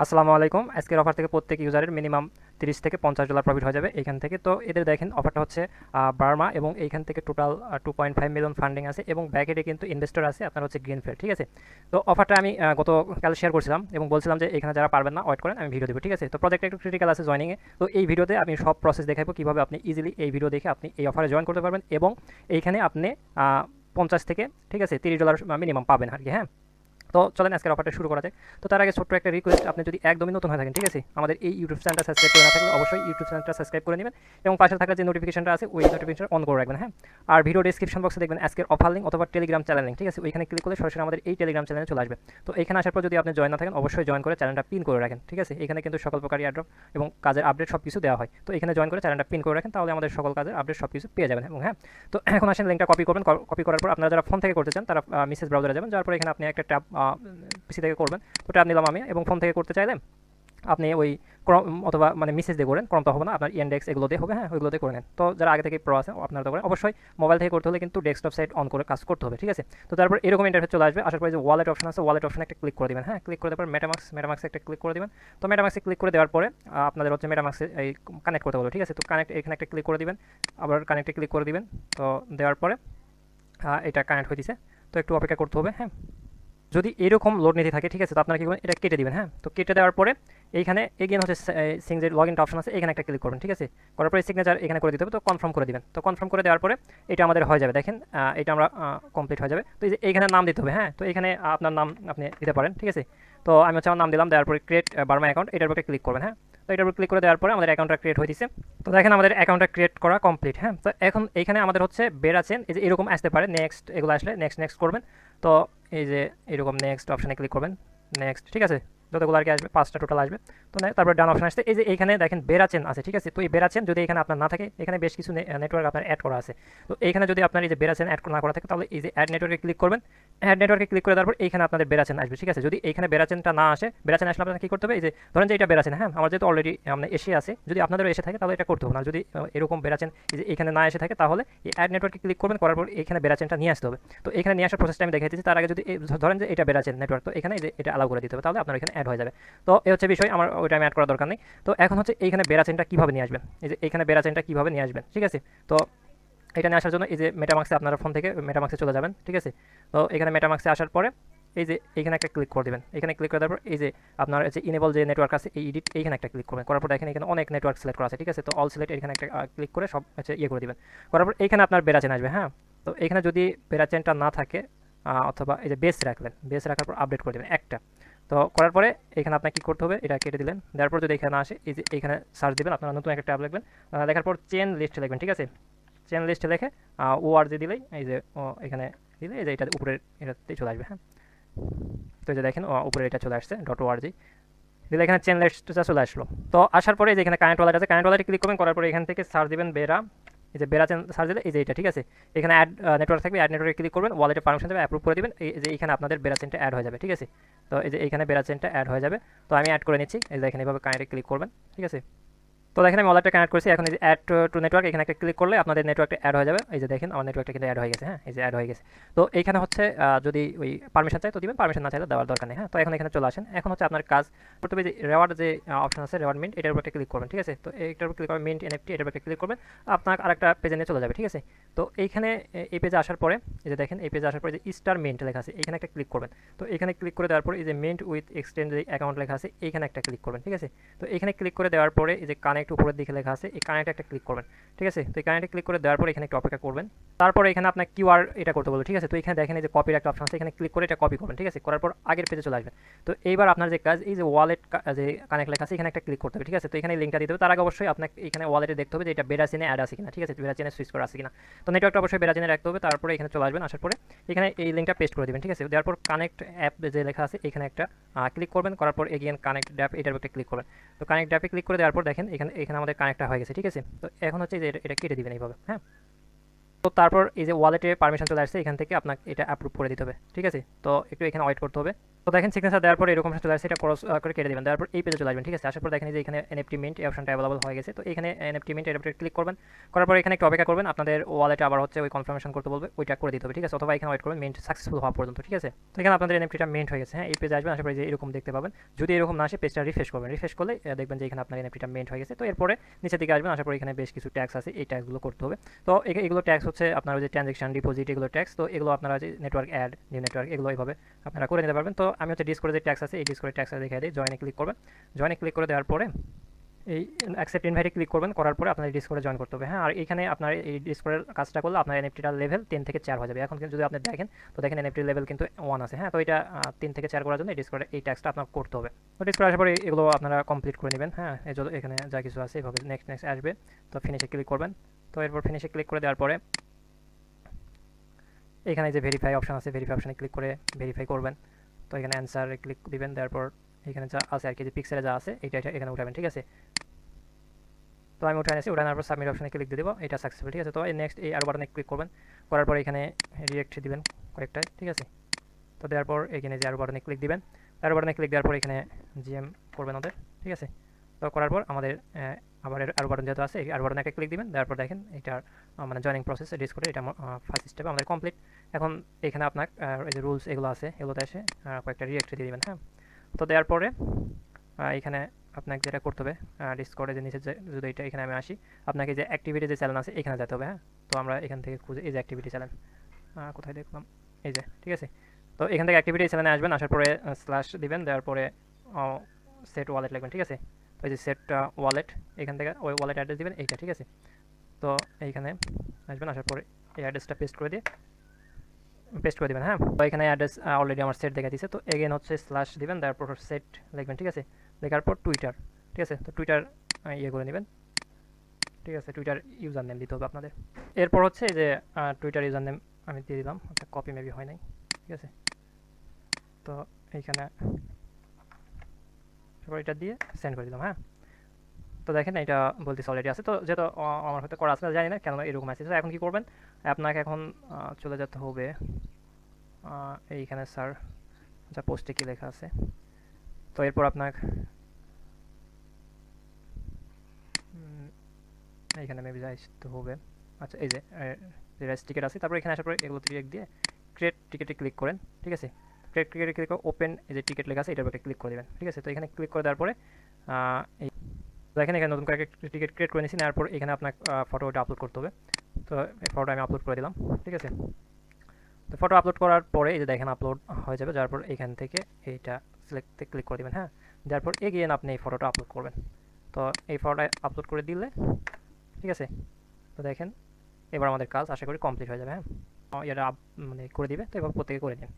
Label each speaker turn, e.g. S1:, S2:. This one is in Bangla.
S1: আসসালামু আলাইকুম। আজকের অফার থেকে প্রত্যেক ইউজারের মিনিমাম তিরিশ থেকে পঞ্চাশ ডলার প্রফিট হয়ে যাবে এখান থেকে। তো এদের দেখেন অফারটা হচ্ছে বার্মা এবং এইখান থেকে total two point five million funding আছে এবং ব্যাকেটে কিন্তু ইনভেস্টর আছে, আপনার হচ্ছে গ্রিনফিল্ড ঠিক আছে? তো অফারটা আমি গতকাল শেয়ার করছিলাম এবং বলছিলাম যে এখানে যারা পারবেন না ওয়েট করেন, আমি ভিডিও দেবো, ঠিক আছে? তো প্রজেক্ট একটু ক্রিটিক্যাল আছে জয়নিংয়ে তো এই ভিডিওতে আমি সব প্রসেস দেখাবো কীভাবে আপনি ইজিলি এই ভিডিও দেখে আপনি এই অফারে জয়েন করতে পারবেন এবং এইখানে আপনি পঞ্চাশ থেকে, ঠিক আছে, তিরিশ ডলার মিনিমাম পাবেন আর কি হ্যাঁ? তো চলেন আজকের অফারটা শুরু করা যায় তো তার আগে ছোট্ট একটা রিকোয়েস্ট আপনি যদি একদমই নতুন হয়ে থাকেন, ঠিক আছে? আমাদের এই ইউটিউব চ্যানেলটা সাবস্ক্রাইব করে না থাকলে অবশ্যই ইউটিউব চ্যানেলটা সাবস্ক্রাইব করে নেবেন এবং পাশে থাকা যে নোটিফিকেশনটা আছে, ওই নোটিফিকেশন অন করে রাখবেন হ্যাঁ? আর ভিডিও ডিসক্রিপশন বক্সে দেখবেন আজকের অফার লিঙ্ক অথবা টেলিগ্রাম চ্যানেল লিঙ্ক ঠিক আছে? ওইখানে ক্লিক করলে সরাসরি আমাদের এই টেলিগ্রাম চ্যানেলে চলে আসবে। তো এখানে আসার পর যদি আপনি জয়েন না থাকেন, অবশ্যই জয়েন করে চ্যানেলটা পিন করে রাখেন, ঠিক আছে? এখানে কিন্তু সকল প্রকার অ্যাড্রপ এবং কাজের আপডেট সব কিছু দেওয়া হয়। তো এখানে জয়েন করে চ্যানেলটা পিন করে রাখেন, তাহলে আমাদের সকল কাজের আপডেট সব কিছু পেয়ে যাবেন, এবং হ্যাঁ? তো এখন আসেন লিঙ্কটা কপি করবেন কপি করার পর আপনারা যারা ফোন থেকে করতে চান, তারা মিসেস ব্রাউজারে যাবেন যার পর এখানে আপনি একটা ট্যাব পিসি থেকে করবেন। তো নিলাম আমি এবং ফোন থেকে করতে চাইলে আপনি ওই ক্রম অথবা মানে মেসেজ দিয়ে করেন ক্রম তো হবে না, আপনার ইন্ডেক্স এগুলো দিয়ে হবে হ্যাঁ ওইগুলো দিয়ে করে নেন। তো যারা আগে থেকে প্রো আছে, আপনারা তো করেন। অবশ্যই মোবাইল থেকে করতে হলে কিন্তু ডেস্কটপ সাইট অন করে কাজ করতে হবে, ঠিক আছে? তো তারপর এরকম ইন্টারফেস চলে আসবে। আসার পরে যে ওয়ালেট অপশন আছে ওয়ালেট অপশন একটা ক্লিক করে দিবেন হ্যাঁ ক্লিক করে দেওয়ার পর মেটামাক্স মেটামাক্সে একটা ক্লিক করে দিবেন। তো মেটামাক্সে ক্লিক করে দেওয়ার পরে আপনাদের হচ্ছে মেটামাক্সে এই কানেক্ট করতে বলবে ঠিক আছে? তো কানেক্ট এখানে একটা ক্লিক করে দিবেন, আবার কানেক্টে ক্লিক করে দিবেন। তো দেওয়ার পরে এটা কানেক্ট হয়ে দিছে তো একটু অপেক্ষা করতে হবে হ্যাঁ? যদি এরকম লোড নিতে থাকে, ঠিক আছে, তো আপনারা কি করবেন? এটা কেটে দিবেন হ্যাঁ? তো কেটে দেওয়ার পরে এইখানে এগেন হচ্ছে সিং যে লগ ইনটা অপশন আছে, এখানে একটা ক্লিক করবেন, ঠিক আছে? করার পরে সিগনেচার এখানে করে দিতে হবে, তো কনফার্ম করে দিবেন। তো কনফার্ম করে দেওয়ার পরে এটা আমাদের হয়ে যাবে, দেখেন এটা আমরা কমপ্লিট হয়ে যাবে। তো এইখানে নাম দিতে হবে হ্যাঁ? তো এখানে আপনার নাম আপনি দিতে পারেন, ঠিক আছে? তো আমি হচ্ছে আমার নাম দিলাম, দেওয়ার পরে ক্রিয়েট বার্মা অ্যাকাউন্ট এটার উপরে ক্লিক করবেন হ্যাঁ? এটার উপর ক্লিক করে দেওয়ার পরে আমাদের অ্যাকাউন্টটা ক্রিয়েট হয়ে দিচ্ছে তো দেখেন আমাদের অ্যাকাউন্টটা ক্রিয়েট করা কমপ্লিট হ্যাঁ? তো এখন এইখানে আমাদের হচ্ছে বের আছেন, এই যে এরকম আসতে পারে নেক্সট এগুলো আসলে নেক্সট নেক্সট করবেন। তো এই যে এরকম নেক্সট অপশানে ক্লিক করবেন নেক্সট ঠিক আছে? যতগুলো আর কি আসবে, পাঁচটা টোটাল আসবে। তো তারপর ডান অপশন আসছে। এই যে এখানে দেখেন বেরাচেন আছে, ঠিক আছে? তো এই বেরাচেন যদি এখানে আপনার না থাকে, এখানে বেশ কিছু নেটওয়ার্ক আপনার অ্যাড করা আছে। তো এইখানে যদি আপনার এই যে বেরাচেন অ্যাড না করা থাকে, তাহলে এই যে অ্যাড নেটওয়ার্কে ক্লিক করবেন। অ্যাড নেটওয়ার্কে ক্লিক করে দেওয়ার পর এইখানে আপনাদের বেরাচেন আসবে, ঠিক আছে? যদি এইখানে বেরাচেনটা না আসে বেরাচেন আসলে আপনার কী করতে হবে? এই যে ধরেন যে এটা বেরাচেন হ্যাঁ? আমার যেহেতু অলরেডি আমরা এসে আছে, যদি আপনাদেরও এসে থাকে, তাহলে এটা করতে হবে না। যদি এরকম বেরাচেন এই যে এখানে না এসে থাকে, তাহলে এই অ্যাড নেটওয়ার্কে ক্লিক করবেন, করার পর এখানে বেরাচেনটা নিয়ে আসতে হবে। তো এখানে নিয়ে আসার প্রসেসটা আমি দেখাই দিচ্ছি তার আগে যদি ধরেন যে এটা বেরাচেন নেটওয়ার্ক তো এখানে এই যে এটা অ্যালাউ করে দিতে হবে, তাহলে আপনার এখানে অ্যাড হয়ে যাবে। তো এই হচ্ছে বিষয়, আমার ওইটা আমি অ্যাড করার দরকার নেই। তো এখন হচ্ছে এইখানে বেরাচেনটা কীভাবে নিয়ে আসবেন? এই যে এইখানে বেরাচেনটা কীভাবে নিয়ে আসবেন? ঠিক আছে? তো এটা নিয়ে আসার জন্য এই যে মেটামাক্সে আপনারা ফোন থেকে মেটামাক্সে চলে যাবেন, ঠিক আছে? তো এখানে মেটামাক্সে আসার পরে এই যে এইখানে একটা ক্লিক করে দেবেন। এখানে ক্লিক করে দেওয়ার পর এই যে আপনার যে ইনেবল যে নেটওয়ার্ক আছে, এই এডিট এইখানে একটা ক্লিক করবেন। করার পর এখানে এখানে অনেক নেটওয়ার্ক সিলেক্ট করা আছে, ঠিক আছে? তো অল সিলেক্ট এখানে একটা ক্লিক করে সব হচ্ছে ইয়ে করে দিবেন। করার পর এখানে আপনার বেরাচেন আসবে হ্যাঁ? তো এখানে যদি বেরাচেনটা না থাকে অথবা এই যে বেস রাখলেন বেস রাখার পর আপডেট করে দেবেন, একটা। তো করার পরে এখানে আপনাকে কী করতে হবে? এটা কেটে দিলেন। দেওয়ার পর যদি এখানে আসে, এই যে এখানে সার্চ দেবেন, আপনারা নতুন একটা ট্যাব লিখবেন লেখার পর চেন লিস্ট লিখবেন, ঠিক আছে? চেন লিস্টে লিখে ও আর যে দিলেই, এই যে, ও, এখানে দিলে, এই যে এটা উপরের এটাতেই চলে আসবে হ্যাঁ? তো যে দেখেন, ও উপরে এটা চলে আসছে ডট ওআরজি দিলে এখানে চেন লিস্টটা চলে আসলো। তো আসার পরে যে এখানে কারেন্ট ওয়ালেট আছে কারেন্ট ওয়ালেটে ক্লিক করবেন, করার পরে এখান থেকে সার্চ দিবেন বেরা এই যে বেড়া সার্চ দিলে, এই যে এটা, ঠিক আছে? এখানে অ্যাড নেটওয়ার্ক থাকবে অ্যাড নেটওয়ার্কে ক্লিক করবেন ওয়ালেটে পারমিশন দেবে অ্যাপ্রুভ করে দেবেন, এই যে এখানে আপনাদের বেরা চেনটা অ্যাড হয়ে যাবে, ঠিক আছে? তো এই যে এখানে বেরা চেনটা অ্যাড হয়ে যাবে, তো আমি অ্যাড করে নিচ্ছি, এই যে এখানে এভাবে কানেক্টে ক্লিক করবেন, ঠিক আছে? তো দেখেন আমি ওয়ালেটটা কানেক্ট করেছি। এখন এই যে অ্যাড টু নেটওয়ার্ক এখানে একটা ক্লিক করলে আপনাদের নেটওয়ার্কটা অ্যাড হয়ে যাবে। এই যে দেখেন, আমার নেটওয়ার্কটা কিন্তু অ্যাড হয়ে গেছে হ্যাঁ? এই যে অ্যাড হয়ে গেছে। তো এইখানে হচ্ছে যদি ওই পারমিশন চাই তো দিবেন। পারমিশন না চাইলে দেওয়ার দরকার নেই হ্যাঁ? তো এখন এখানে চলে আসেন। এখন হচ্ছে আপনার কাজ হবে যে রেওয়ার্ড যে অপশন আছে রেওয়ার্ড মিন্ট এটার উপর ক্লিক করবেন, ঠিক আছে? তো এইটার উপর ক্লিক করবেন মিন্ট এনএফটি এটার উপর ক্লিক করবেন। আপনার আরেকটা পেজে নিয়ে চলে যাবে, ঠিক আছে? তো এইখানে এই পেজে আসার পরে, এই যে দেখেন, এই পেজে আসার পরে যে স্টার মিন্ট লেখা আছে, এখানে একটা ক্লিক করবেন। তো এখানে ক্লিক করে দেওয়ার পরে, এই যে মিন্ট উইথ এক্সটেন্ড যে অ্যাকাউন্ট লেখা আছে, এইখানে একটা ক্লিক করবেন, ঠিক আছে? তো এখানে ক্লিক করে দেওয়ার পরে, এই যে কানেক্ট উপরের দিকে লেখা আছে, এই কানেক্টে একটা ক্লিক করবেন, ঠিক আছে? তো এই কানেক্টে ক্লিক করে দেওয়ার পরে এখানে একটু অপেক্ষা করবেন। তারপরে এখানে আপনার কিউআর এটা করতে বলব, ঠিক আছে? তো এখানে দেখেন এই যে কপির একটা অপশন আছে, এখানে ক্লিক করে এটা কপি করবেন, ঠিক আছে? করার পর আগের পেজে চলে আসবেন। তো এইবার আপনার যে কাজ, এই যে ওয়ালেট যে কানেক্ট লেখা আছে, এখানে একটা ক্লিক করতে হবে, ঠিক আছে? তো এখানে লিঙ্কটা দিতে হবে, তার আগে অবশ্যই আপনাকে এখানে ওয়ালেটে দেখতে হবে যে এটা বেরাচিনে অ্যাড আছে কিনা, ঠিক আছে? বেরাচিনে সুইচ করা আছে কিনা। তো নেটওয়ার্কটা অবশ্যই বেরাচিনে রাখতে হবে, তারপরে এখানে চলে আসবেন, আসার পরে এখানে এই লিঙ্কটা পেস্ট করে দেবেন, ঠিক আছে? দেওয়ার পর কানেক্ট অ্যাপ যে লেখা আছে, এখানে একটা ক্লিক করবেন, করার পর এগিয়ে কানেক্ট ড্যাপ এটার একটা ক্লিক করবেন। তো কানেক্ট ড্যাপে ক্লিক করে দেওয়ার পর দেখেন, এখানে এখানে আমাদের কানেক্টটা হয়ে গেছে, ঠিক আছে? তো এখন হচ্ছে যে এটা- কেটে দিবেন এইভাবে হ্যাঁ? তো তারপর এই যে ওয়ালেটে পারমিশন চলে আসছে, এখান থেকে আপনাকে এটা অ্যাপ্রুভ করে দিতে হবে, ঠিক আছে? তো একটু এখানে ওয়েট করতে হবে। তো দেখেন সিগনেচার দেওয়ার পর এরকম চলে আসছে এটা ক্রস করে কেটে দেবেন। দেওয়ার পর এই পেজে চলে আসবেন, ঠিক আছে? আসার পর দেখেন যে এখানে এনএফটি মিন্ট এই অপশনটা অ্যাভেলেবল হয়ে গেছে। তো এখানে এনএফটি মিন্ট উপরে ক্লিক করবেন। করার পর এখানে একটু অপেক্ষা করবেন। আপনাদের ওয়ালেটে আবার হচ্ছে ওই কনফার্মেশন করতে বলবে, ওইটা করে দিতে হবে, ঠিক আছে? অথবা এখানে ওয়েট করবেন মিন্ট সাকসেসফুল হওয়া পর্যন্ত, ঠিক আছে? তো এখানে আপনাদের এনএফটিটা মিন্ট হয়ে গেছে হ্যাঁ? এই পেজে আসবেন আসার পরে যে এরকম দেখতে পাবেন। যদি এরকম না আসে পেজটা রিফ্রেশ করবেন। রিফ্রেশ করলে দেখবেন যে এখানে আপনার এনএফটিটা মিন্ট হয়ে গেছে। তো এরপরে নিচের দিকে আসবেন আসার পর এখানে বেশ কিছু ট্যাক্স আছে, এই ট্যাক্সগুলো করতে হবে। তো এগুলো ট্যাক্স হচ্ছে আপনার যে ট্রানজেকশন ডিপোজিট এগুলো ট্যাক্স তো এগুলো আপনারা যে নেটওয়ার্ক অ্যাড নিউ নেটওয়ার্ক এগুলো এইভাবে আপনারা করে নিতে পারবেন। তো আমি হচ্ছে ডিসকোরে যে ট্যাক্স আছে, এই ডিসকোরে ট্যাক্স দেখে দিই। জয়েনে ক্লিক করবেন। জয়েনে ক্লিক করে দেওয়ার পরে এই অ্যাকসেপ্ট ইনভাইটে ক্লিক করবেন। করার পরে আপনার ডিসকোরে জয়েন করতে হবে। হ্যাঁ আর এখানে আপনার এই ডিসকোরের কাজটা করলে আপনার এনএফটিটার লেভেল তিন থেকে চার হয়ে যাবে। এখন যদি আপনি দেখেন, তো দেখেন এনএফটির লেভেল কিন্তু ওয়ান আছে। হ্যাঁ তো এটা তিন থেকে চার করার জন্য এই ডিসকোরে এই ট্যাক্সটা আপনার করতে হবে। তো ডিসকোরে আসার পরে এগুলো আপনারা কমপ্লিট করে নেবেন। হ্যাঁ এই এখানে যা কিছু আছে, এভাবে নেক্সট নেক্সট আসবে। তো ফিনিশে ক্লিক করবেন। তো এরপর ফিনিশে ক্লিক করে দেওয়ার পরে এখানে যে ভেরিফাই অপশন আছে ভেরিফাই অপশনে ক্লিক করে ভেরিফাই করবেন। তো এখানে অ্যান্সারে ক্লিক দিবেন তারপর এখানে যা আছে আর কি, যে পিক্সেলে যা আছে এটা এখানে উঠাবেন, ঠিক আছে? তো আমি উঠে আনছি উঠানোর পর সাবমিট অপশনে ক্লিক দিয়ে দেবো, এটা সাকসেসফুল ঠিক আছে? তো নেক্সট এই আরও বাটনে ক্লিক করবেন, করার পর এখানে রিয়েক্ট দিবেন কয়েকটা ঠিক আছে? তো দেওয়ার পর এখানে যে আরও বাটনে ক্লিক দিবেন, আরও বাটনে ক্লিক দেওয়ার পর এখানে জিএম করবেন ওদের, ঠিক আছে? তো করার পর আমাদের আবার এর আরও বাটন যেহেতু আছে আরও বাটনে একটা ক্লিক দিবেন তারপর দেখেন এটার মানে জয়নিং প্রসেস ডিস করে এটা ফার্স্ট স্টেপ আমাদের কমপ্লিট এখন এখানে আপনার এই যে রুলস এগুলো আছে, এগুলোতে এসে কয়েকটা রিয়েক্ট দিয়ে দিবেন হ্যাঁ? তো দেওয়ার পরে এখানে আপনাকে যেটা করতে হবে ডিসকর্ডে যে নিচে যদি এটা এখানে আমি আসি, আপনাকে যে অ্যাক্টিভিটি যে চ্যানেল আছে, এখানে যেতে হবে হ্যাঁ? তো আমরা এখান থেকে খুঁজে, এই যে অ্যাক্টিভিটি চ্যানেল কোথায় দেখলাম? এই যে, ঠিক আছে? তো এখান থেকে অ্যাক্টিভিটি চ্যানেলে আসবেন, আসার পরে স্ল্যাশ দিবেন, দেওয়ার পরে সেট ওয়ালেট লিখবেন, ঠিক আছে? এই যে সেট ওয়ালেট এখান থেকে ওই ওয়ালেট অ্যাড্রেস দিবেন, এইটা, ঠিক আছে? তো এইখানে আসবেন, আসার পরে এই অ্যাড্রেসটা পেস্ট করে দিয়ে পেস্ট করে দিবেন হ্যাঁ? তো এখানে অ্যাড্রেস অলরেডি আমার সেট দেখা দিয়েছে তো এগেন হচ্ছে স্ল্যাশ দিবেন, তারপর সেট লিখবেন, ঠিক আছে? লেখার পর টুইটার ঠিক আছে? তো টুইটার ইয়ে করে নেবেন। ঠিক আছে টুইটার ইউজার নেম দিতে হবে আপনাদের। এরপর হচ্ছে যে টুইটার ইউজার নেম আমি দিয়ে দিলাম একটা কপি মেবি হয় নাই, ঠিক আছে? তো এইখানে তারপর এটা দিয়ে সেন্ড করে দিলাম হ্যাঁ? তো দেখেন এটা বলতেছে অলরেডি আছে তো যেহেতু আমার হয়তো করা আছে না, জানি না কেন এরকম আছে। এখন কি করবেন? আপনাকে এখন চলে যেতে হবে এইখানে স্যার আচ্ছা পোস্টে কি লেখা আছে? তো এরপর আপনার এইখানে মেবি আসতে হবে। আচ্ছা এই যে রেস টিকিট আছে তারপর এখানে আসার পরে এগুলো টিকিট দিয়ে ক্রিয়েট টিকিটে ক্লিক করেন ঠিক আছে? ক্রিয়েট টিকিটে ক্লিক করে ওপেন এই যে টিকিট লেখা আছে, এটার উপরে ক্লিক করে দেবেন, ঠিক আছে? তো এখানে ক্লিক করে দেওয়ার পরে এই দেখেন এখানে নতুন করে টিকিট ক্রিয়েট করে নিয়েছি, নেওয়ার পর এখানে আপনার ফটোটা আপলোড করতে হবে। তো এই ফটো আমি আপলোড করে দিলাম, ঠিক আছে? তো ফটো আপলোড করার পরে এই যে দেখেন আপলোড হয়ে যাবে যার পর এখান থেকে এইটা সিলেক্টে ক্লিক করে দেবেন হ্যাঁ? যার পর এগিয়ে আপনি এই ফটোটা আপলোড করবেন। তো এই ফটোটা আপলোড করে দিলে, ঠিক আছে? তো দেখেন, এবার আমাদের কাজ আশা করি কমপ্লিট হয়ে যাবে হ্যাঁ? এটা মানে করে দিবে, তো এবার প্রত্যেকে করে দিন